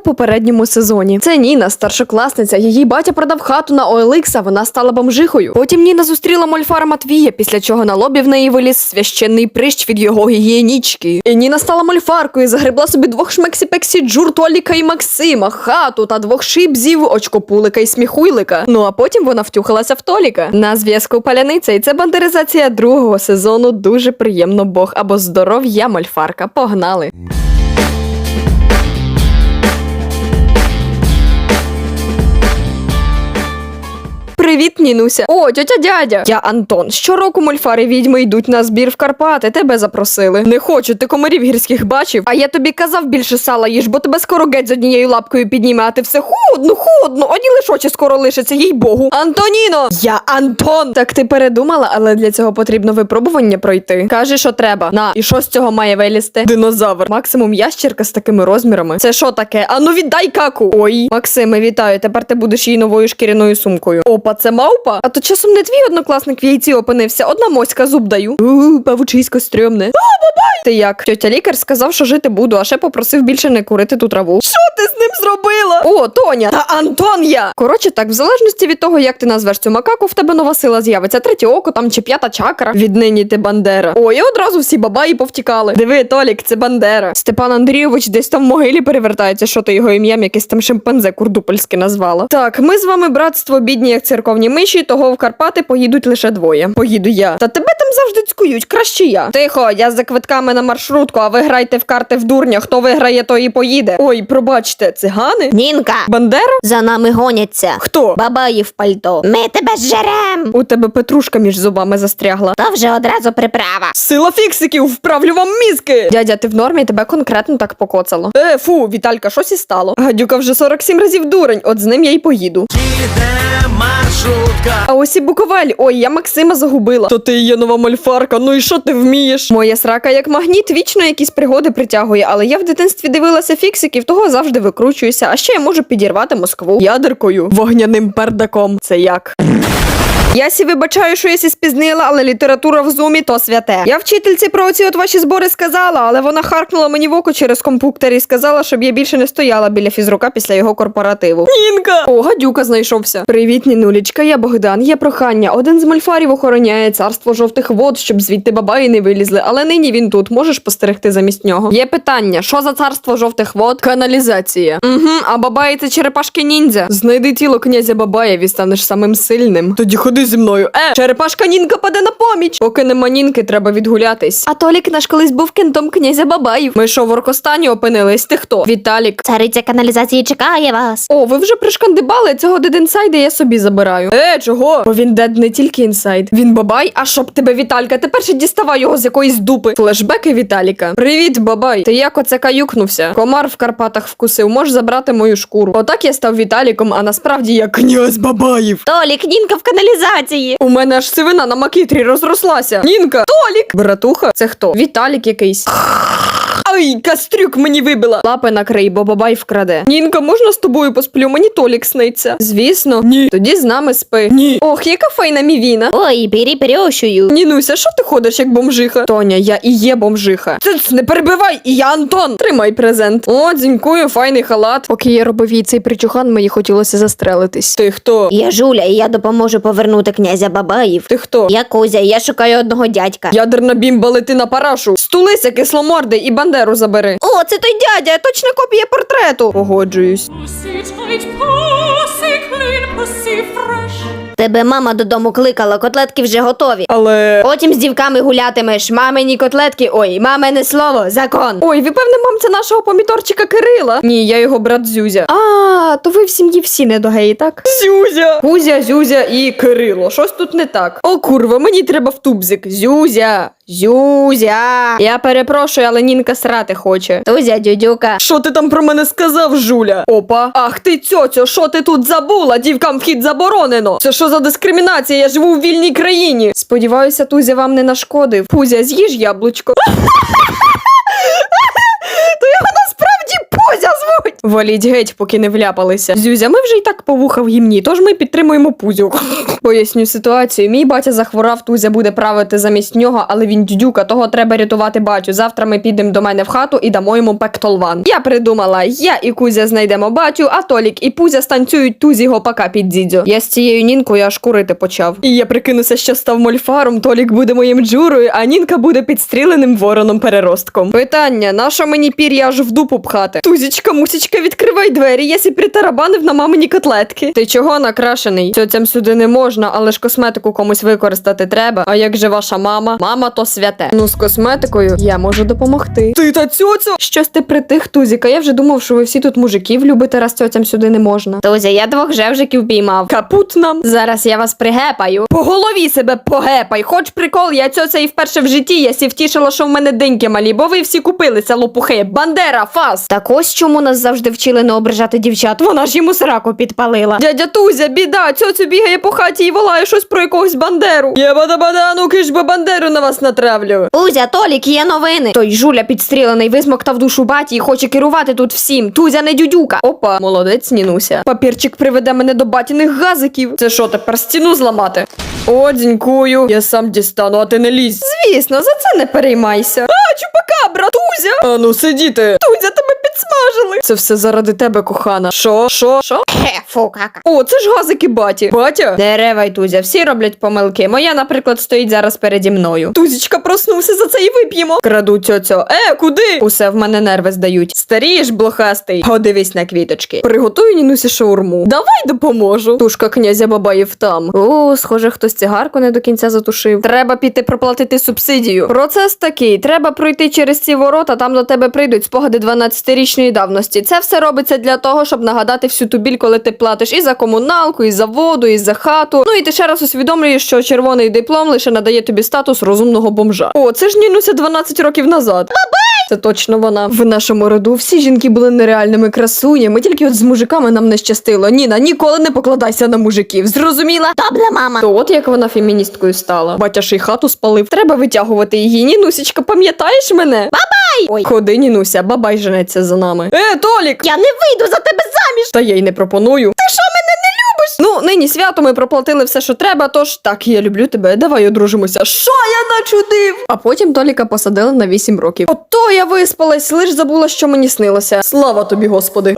попередньому сезоні. Це Ніна, старшокласниця. Її батя продав хату на OLX, а вона стала бомжихою. Потім Ніна зустріла Мольфара Матвія, після чого на лобі в неї виліз священний прищ від його гігієнічки. І Ніна стала мольфаркою, загребла собі двох шмексі-пексі Джуртоліка і Максима, хату та двох шибзів, очкопулика і сміхуйлика. Ну а потім вона втюхалася в Толіка. На зв'язку паляниця, і це бандеризація другого сезону. Дуже приємно Бог або здоров'я мольфарка. Погнали. Привіт, Нінуся. О, тьотя дядя. Я Антон. Щороку мольфари відьми йдуть на збір в Карпати. Тебе запросили. Не хочу, ти комарів гірських бачив. А я тобі казав більше сала їж, бо тебе скоро геть з однією лапкою підніме, а ти все холодно, холодно. Одні лиш очі скоро лишаться, їй богу. Антоніно! Я Антон! Так ти передумала, але для цього потрібно випробування пройти. Кажи, що треба. На, і що з цього має вилізти? Динозавр. Максимум ящерка з такими розмірами. Це що таке? Ану віддай каку. Ой, Максиме, вітаю. Тепер ти будеш її новою шкіряною сумкою. Опа, це мавпа? А то часом не твій однокласник в яйці опинився. Одна моська зуб даю. У, павучисько стрьомне. А, бабай! Ти як? Тьотя лікар сказав, що жити буду, а ще попросив більше не курити ту траву. Що ти з ним зробила? О, Тоня! Та Антон я! Коротше, так, в залежності від того, як ти назвеш цю макаку, в тебе нова сила з'явиться. Третє око там чи п'ята чакра. Віднині ти Бандера. Ой, і одразу всі бабаї повтікали. Диви, Толік, це Бандера. Степан Андрійович десь там в могилі перевертається, що ти його ім'ям якесь там шимпанзе курдупольське назвала. Так, ми з вами братство бідні, як церковні миші, того в Карпати поїдуть лише двоє. Поїду я. Та тебе там завжди цькують, краще я. Тихо, я за квитками на маршрутку, а ви грайте в карти в дурня. Хто виграє, той і поїде. Ой, пробачте, цигани? Нінка, Бандера? за нами гоняться. Хто? Бабаї в пальто. Ми тебе зжерем. У тебе петрушка між зубами застрягла. То вже одразу приправа. Сила фіксиків, вправлю вам мізки! Дядя, ти в нормі, тебе конкретно так покоцало. Е, фу, Віталька, щось і стало. Гадюка вже 47 разів дурень, от з ним я й поїду. Їде маршрутка. А ось і Буковель. Ой, я Максима загубила. То ти є нова мольфарка, ну і що ти вмієш? Моя срака як магніт, вічно якісь пригоди притягує, але я в дитинстві дивилася фіксиків, того завжди викручуюся. А ще я можу підірвати Москву ядеркою, вогняним пердаком. Це як? Я сі вибачаю, що я сі спізнила, але література в зумі то святе. Я вчительці про оці от ваші збори сказала, але вона харкнула мені в око через компуктер і сказала, щоб я більше не стояла біля фізрука після його корпоративу. Нінка! О, гадюка знайшовся. Привіт, Нінулічка, я Богдан. Є прохання. Один з мольфарів охороняє царство жовтих вод, щоб звідти бабаї не вилізли, але нині він тут. Можеш постерегти замість нього. Є питання: що за царство жовтих вод? Каналізація. Угу, а бабаї це черепашки ніндзя. Знайди тіло князя Бабаєв і станеш самим сильним. Тоді ходи зі мною. Е, черепашка Нінка паде на поміч. Поки нема Нінки, треба відгулятись. А Толік наш колись був кентом князя Бабаїв. Ми що в Оркостані опинились? Ти хто? Віталік. Цариця каналізації чекає вас. О, ви вже пришкандибали цього дедінсайда я собі забираю. Е, чого? Бо він дед не тільки інсайд. Він бабай, а щоб тебе Віталька, тепер ще діставай його з якоїсь дупи. Флешбеки Віталіка. Привіт, бабай. Ти як оце каюкнувся? Комар в Карпатах вкусив, можеш забрати мою шкуру. Отак я став Віталіком, а насправді я князь Бабаїв. Толік, Нінка в каналізації. У мене аж сивина на макітрі розрослася. Нінка, Толік! Братуха, це хто? Віталік якийсь. Ай, кастрюк мені вибила. Лапи накрий, бо бабай вкраде. Нінка, можна з тобою посплю? Мені Толік сниться. Звісно. Ні. Тоді з нами спи. Ні. Ох, яка файна мівіна. Ой, перепрещую. Нінуся, що ти ходиш як бомжиха? Тоня, я і є бомжиха. Цц, не перебивай, і я Антон. Тримай презент. О, дзінькую, файний халат. Поки я робив їй цей причухан, мені хотілося застрелитись. Ти хто? Я Жуля, і я допоможу повернути князя Бабаїв. Ти хто? Я Кузя, я шукаю одного дядька. Ядерна бімба лети на парашу. Стулися, кисломорди, і бандеру забери. О, це той дядя, Точна копія портрету. Погоджуюсь. Тебе мама додому кликала, котлетки вже готові. Але. Потім з дівками гулятимеш. Мамині котлетки, ой, мамине слово, Закон. Ой, ви певне мамця нашого помідорчика Кирила. Ні, я його брат Зюзя. А, то ви в сім'ї всі не до геї, так? Зюзя. Гузя, Зюзя і Кирило. Щось тут не так. О, курва, мені треба в тубзик. Зюзя. Зюзя. Я перепрошую, але Нінка срати хоче. Тузя, дюдюка. Що ти там про мене сказав, Жуля? Опа. Ах ти цьоцьо, що ти тут забула? Дівкам вхід заборонено. Це що за дискримінація? Я живу в вільній країні. Сподіваюся, Тузя вам не нашкодив. Пузя, з'їж яблучко. То його насправді Пузя звуть. Валіть геть, поки не вляпалися. Зюзя, ми вже й так по вуха в гімні, тож ми підтримуємо пузю. Поясню ситуацію. Мій батя захворав, Тузя буде правити замість нього, але він дюдюка, того треба рятувати батю. Завтра ми підемо до мене в хату і дамо йому пектолван. Я придумала, я і Кузя знайдемо батю, а Толік і Пузя станцюють тузі гопака під дідзьо. Я з цією нінкою аж курити почав. І я прикинуся, що став мольфаром, Толік буде моїм джурою, а нінка буде підстріленим вороном переростком. Питання: на що мені пір'я аж в дупу пхати? Тузічка, мусічка, відкривай двері, я сі притарабанив на мамині котлетки. Ти чого накрашений? Цьоцям сюди не можна, але ж косметику комусь використати треба. А як же ваша мама? Мама то святе. Ну з косметикою я можу допомогти. Ти та цьоцю? Щось ти притих, Тузіка. Я вже думав, що ви всі тут мужиків любите, раз цьоцям сюди не можна. Тузя, я двох жевжиків піймав. Капут нам. Зараз я вас пригепаю. По голові себе погепай, хоч прикол, я цьоця і вперше в житті я сі втішила, що в мене деньки малі, бо ви всі купилися лопухи. Бандера, фас. Так ось чому нас завжди вчили не ображати дівчат. Вона ж йому сраку підпалила. Дядя Тузя, біда, цьоцю бігає по хаті і волає щось про якогось бандеру. Я бада-бада, ну киш би бандеру на вас натравлю. Тузя, Толік, є новини. Той жуля підстрілений висмоктав душу баті і хоче керувати тут всім. Тузя не дюдюка. Опа, молодець, Нінуся. Папірчик приведе мене до батіних газиків. Це що, тепер стіну зламати? О, дзінькую, я сам дістану, а ти не лізь. Звісно, за це не переймайся. Чупакабра, Тузя! А ну сидіти. Тузя, тебе підсмажили. Це все заради тебе, кохана. Що? Що? Що? Хе, фу, кака. О, це ж газики баті. Батя? Деревай, Тузя, всі роблять помилки. Моя, наприклад, стоїть зараз переді мною. Тузічка проснувся за це і вип'ємо. Краду цьоцьо. Е, куди? Усе в мене нерви здають. Старієш, блохастий. Подивись на квіточки. Приготуй Нінусі шаурму. Давай допоможу. Тушка князя Бабаєв там. О, схоже, хтось цигарку не до кінця затушив. Треба піти проплатити субсидію. Процес такий: треба пройти через ці ворота, там до тебе прийдуть спогади 12-річної давності. Це все робиться для того, щоб нагадати всю ту біль, коли ти платиш і за комуналку, і за воду, і за хату. Ну і ти ще раз усвідомлюєш, що червоний диплом лише надає тобі статус розумного бомжа. О, це ж Нінуся 12 років назад. Бабай! Це точно вона. В нашому роду всі жінки були нереальними красунями, тільки от з мужиками нам не щастило. Ніна, ніколи не покладайся на мужиків. Зрозуміла? Добре, мама. То от як вона феміністкою стала. Батя ж й хату спалив. Треба витягувати її. Нінусічка, пам'ятаєш мене? Бабай! Ой, ходи, Нінуся, бабай женеться за нами. Е, Толік! Я не вийду за тебе заміж. Та я й не пропоную. Ти що? Нині свято ми проплатили все, що треба, тож так, я люблю тебе, давай одружимося. Що я начудив? А потім Толіка посадили на 8 років. Ото я виспалась, лиш забула, що мені снилося. Слава тобі, господи.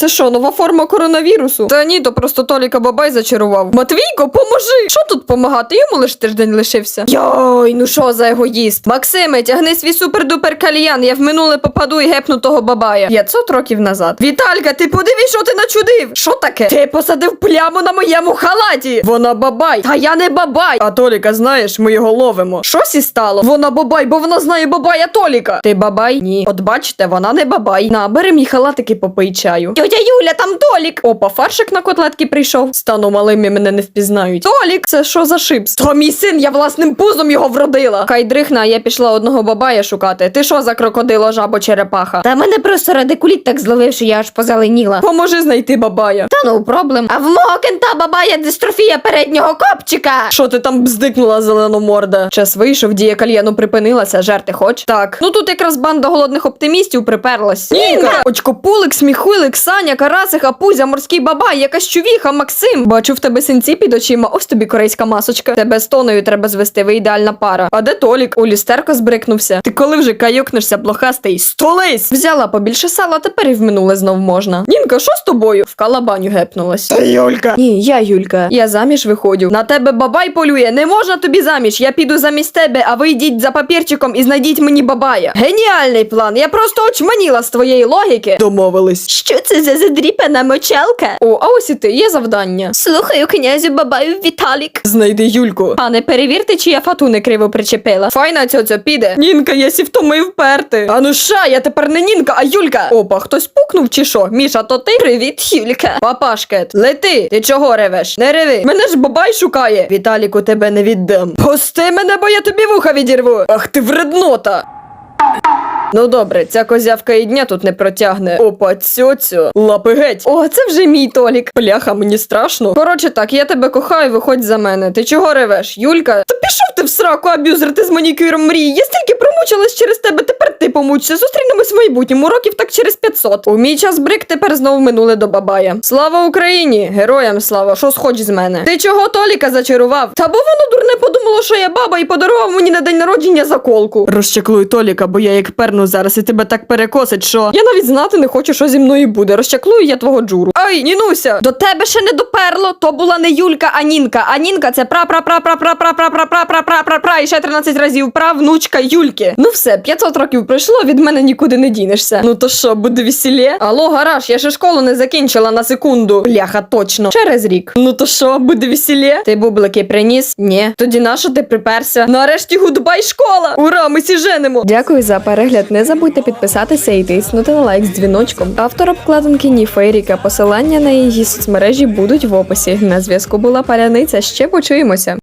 Це що, нова форма коронавірусу? Та ні, то просто Толіка бабай зачарував. Матвійко, поможи! Що тут помагати? Йому лиш тиждень лишився. Йой, ну що за егоїст? Максиме, тягни свій супер-дупер кальян, я в минуле попаду і гепну того бабая. 500 років назад. Віталька, ти подивись, що ти начудив. Що таке? Ти посадив пляму на моєму халаті. Вона бабай. Та я не бабай. А Толіка, знаєш, ми його ловимо. Щось і стало. Вона бабай, бо вона знає бабая Толіка. Ти бабай? Ні. От бачите, вона не бабай. На, бери мій халатик і попий чаю. Тьотя Юля, там Толік. Опа, фаршик на котлетки прийшов. Стану малим і мене не впізнають. Толік, це що за шипс? То мій син, я власним пузом його вродила. Хай дрихна, я пішла одного бабая шукати. Ти що за крокодило, жабо черепаха? Та мене просто радикуліт так зловив, що я аж позеленіла. Поможи знайти бабая. Та ну проблем. А в мого кента бабая дистрофія переднього копчика. Що ти там бздикнула зеленоморда? Час вийшов, дія кальяну припинилася, жерти хоч? Так. Ну тут якраз банда голодних оптимістів приперлась. Нінка! Очкопулик, сміхуйлик, Саня, Карасиха, Пузя, морський бабай, якась чувіха, Максим. Бачу в тебе синці під очима, ось тобі корейська масочка. Тебе з тоною треба звести, ви ідеальна пара. А де Толік? У люстерко збрикнувся. Ти коли вже каюкнешся, блохастий? Столись! Взяла побільше сала, тепер і в минуле знов можна. Нінка, що з тобою? В калабаню гепнулась. Та Юлька. Ні, я Юлька. Я заміж виходжу. На тебе бабай полює. Не можна тобі заміж. Я піду замість тебе, а ви йдіть за папірчиком і знайдіть мені бабая. Геніальний план. Я просто очманіла з твоєї логіки. Домовились. Що це за задріпана мочалка? О, а ось і ти, є завдання. Слухаю князю бабаю Віталік. Знайди Юльку. Пане, перевірте, чи я фату не криво причепила. Файна цьоця піде. Нінка, я сі втомив вперти. А ну ша, я тепер не Нінка, а Юлька. Опа, хтось пукнув чи що? Міша, то ти? Привіт, Юлька. Папашкет, лети, ти чого ревеш? Не реви. Мене ж бабай шукає. Віталіку тебе не віддам. Пусти мене, бо я тобі вуха відірву. Ах ти вреднота. Ну добре, ця козявка і дня тут не протягне. Опа, цьоцю. Лапи геть. О, це вже мій Толік. Пляха, мені страшно. Коротше так, я тебе кохаю, виходь за мене. Ти чого ревеш? Юлька? Та пішов ти в сраку, аб'юзер, ти з манікюром мрій. Я стільки промучилась через тебе, тепер ти помучся. Зустрінемось в майбутньому, років так через 500. У мій час брик тепер знову минуле до бабая. Слава Україні! Героям слава, що схоч з мене. Ти чого Толіка зачарував? Та бо воно дурне подумало, що я баба і подарував мені на день народження заколку. Розчаклуй Толіка, бо я як перну зараз і тебе так перекосить, що я навіть знати не хочу, що зі мною буде. Розчаклую я твого джуру. Ай, Нінуся! До тебе ще не доперло, то була не Юлька, а Нінка. А Нінка це пра пра пра пра пра пра пра пра пра пра пра пра пра і ще 13 разів правнучка Юльки. Ну все, 500 років пройшло, від мене нікуди не дінешся. Ну то що, буде весілє? Алло, гараж, я ще школу не закінчила на секунду. Бляха, точно. Через рік. Ну то що, буде весілє? Ти бублики приніс? Ні. Тоді нащо ти приперся? Нарешті гудбай школа! Ура, ми сі женимо! Дякую за перегляд. Не забудьте підписатися і тиснути на лайк з дзвіночком. Автор обкладинки Ніфейріка. Посилання на її соцмережі будуть в описі. На зв'язку була паляниця. Ще почуємося.